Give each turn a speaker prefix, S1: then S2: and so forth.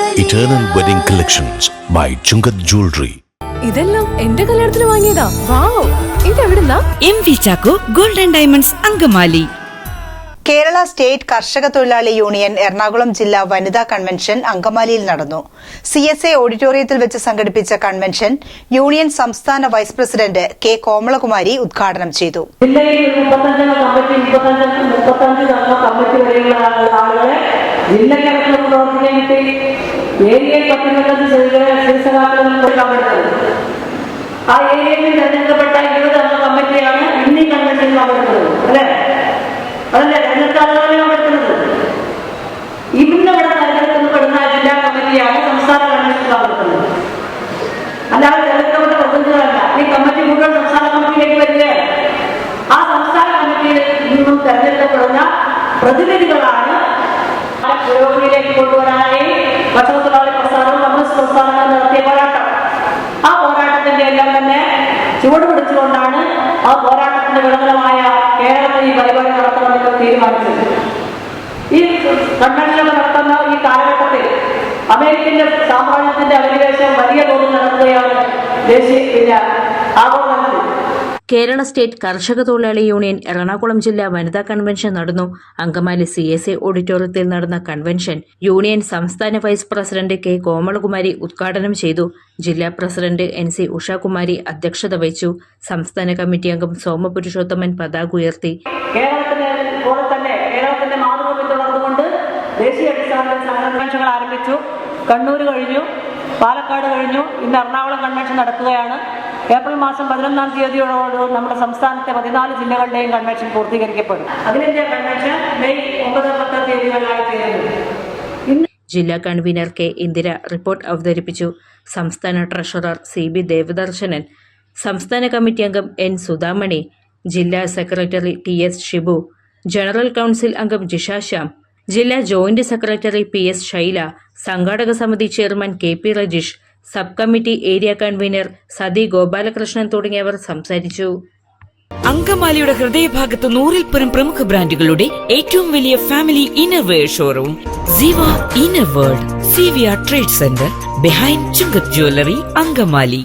S1: Eternal Wedding Collections by Chungath Jewelry.
S2: ഇതെല്ലാം എന്റെ കല്യാണത്തിന് വാങ്ങിയതാ. Wow ഇതെവിടുന്നാ?
S3: M V Chacko golden diamonds Angamaly.
S4: Kerala state കർഷക തൊഴിലാളി യൂണിയൻ എറണാകുളം ജില്ലാ വനിതാ കൺവെൻഷൻ അങ്കമാലിയിൽ നടന്നു. സി എസ് എ ഓഡിറ്റോറിയത്തിൽ വെച്ച് സംഘടിപ്പിച്ച കൺവെൻഷൻ യൂണിയൻ സംസ്ഥാന വൈസ് പ്രസിഡന്റ് കെ കോമളകുമാരി ഉദ്ഘാടനം ചെയ്തു.
S5: ജില്ലയ്ക്കകത്ത് പ്രവർത്തിക്കാൻ കിട്ടി. ഏരിയയിൽ ശീർഷകാക്കളും പങ്കെടുത്തത് ആ ഏരിയയിൽ തെരഞ്ഞെടുക്കപ്പെട്ട ഇരുപത് അംഗ കമ്മിറ്റിയാണ് ഇന്നീ കൺവെൻഷനിൽ പങ്കെടുക്കുന്നത് അല്ലെ? അതല്ലേ? തെരഞ്ഞെടുത്ത ആളുകളെ പങ്കെടുക്കുന്നത്. ഇന്ന് ഇവിടെ തെരഞ്ഞെടുക്കപ്പെടുന്ന ജില്ലാ കമ്മിറ്റിയാണ് സംസ്ഥാന പങ്കെടുക്കുന്നത്. അല്ലാതെ തെരഞ്ഞെടുക്കപ്പെട്ട പ്രതിനിധികളല്ല. ഈ കമ്മിറ്റി മുഴുവൻ സംസ്ഥാന കമ്മിറ്റിയിലേക്ക് വരില്ലേ? ആ സംസ്ഥാന കമ്മിറ്റിയിൽ നിന്നും തെരഞ്ഞെടുക്കപ്പെടുന്ന പ്രതിനിധികളാണ് പുരോഗതിയിലേക്ക് കൊണ്ടുവരാനായി കർഷകത്തൊഴിലാളി പ്രസ്ഥാനവും കമ്മ്യൂണിസ്റ്റ് പ്രസ്ഥാനങ്ങളും നടത്തിയ പോരാട്ടം. ആ പോരാട്ടത്തിന്റെ എല്ലാം തന്നെ ചുവട് പിടിച്ചുകൊണ്ടാണ് ആ പോരാട്ടത്തിന്റെ ഗുണകരമായ കേരളത്തിൽ ഈ പരിപാടി നടത്തണമെന്ന് തീരുമാനിച്ചത്. ഈ കൺവെൻഷൻ നടത്തുന്ന ഈ കാലഘട്ടത്തിൽ അമേരിക്കന്റെ സാമ്രാജ്യത്തിന്റെ അധിനിവേശം വലിയ തോതിൽ നടക്കുകയാണ് ദേശീയ പിന്നെ ആഗോളതലത്തിൽ.
S6: കേരള സ്റ്റേറ്റ് കർഷക തൊഴിലാളി യൂണിയൻ എറണാകുളം ജില്ലാ വനിതാ കൺവെൻഷൻ നടന്നു. അങ്കമാലി സി എസ് എ ഓഡിറ്റോറിയത്തിൽ നടന്ന കൺവെൻഷൻ യൂണിയൻ സംസ്ഥാന വൈസ് പ്രസിഡന്റ് കെ കോമളകുമാരി ഉദ്ഘാടനം ചെയ്തു. ജില്ലാ പ്രസിഡന്റ് എൻ സി ഉഷാകുമാരി അധ്യക്ഷത വഹിച്ചു. സംസ്ഥാന കമ്മിറ്റി അംഗം സോമപുരുഷോത്തമൻ പതാക ഉയർത്തി.
S5: ആരംഭിച്ചു. കണ്ണൂർ കഴിഞ്ഞു പാലക്കാട് കഴിഞ്ഞു. ഇന്ന് എറണാകുളം കൺവെൻഷൻ നടക്കുകയാണ്. ഏപ്രിൽ മാസം പതിനൊന്നാം തീയതിയോട് നമ്മുടെ സംസ്ഥാനത്തെ പതിനാല് ജില്ലകളുടെയും കൺവെൻഷൻ പൂർത്തീകരിക്കപ്പെടും. അഖിലേന്ത്യാ കൺവെൻഷൻ മെയ് ഒമ്പത് പത്ത് തീയതികളിലായി തീരുന്നു
S6: ജില്ലാ കൺവീനർ കെ ഇന്ദിര റിപ്പോർട്ട് അവതരിപ്പിച്ചു. സംസ്ഥാന ട്രഷറർ സി ബി ദേവദർശനൻ. സംസ്ഥാന കമ്മിറ്റി അംഗം എൻ സുധാമണി. ജില്ലാ secretary T S Shibu. General council അംഗം ജിഷ ശ്യാം. ജില്ലാ joint secretary P S Shaila. സംഘാടക സമിതി chairman K P Rajeesh. Sub committee area convener Sathi Gopalakrishnan തുടങ്ങിയവർ സംസാരിച്ചു.
S3: അങ്കമാലിയുടെ ഹൃദയഭാഗത്ത് നൂറിൽ പരം പ്രമുഖ ബ്രാൻഡുകളുടെ ഏറ്റവും വലിയ family innerwear showroom Siva inner world C V R trade centre behind Chungath jewellery Angamaly.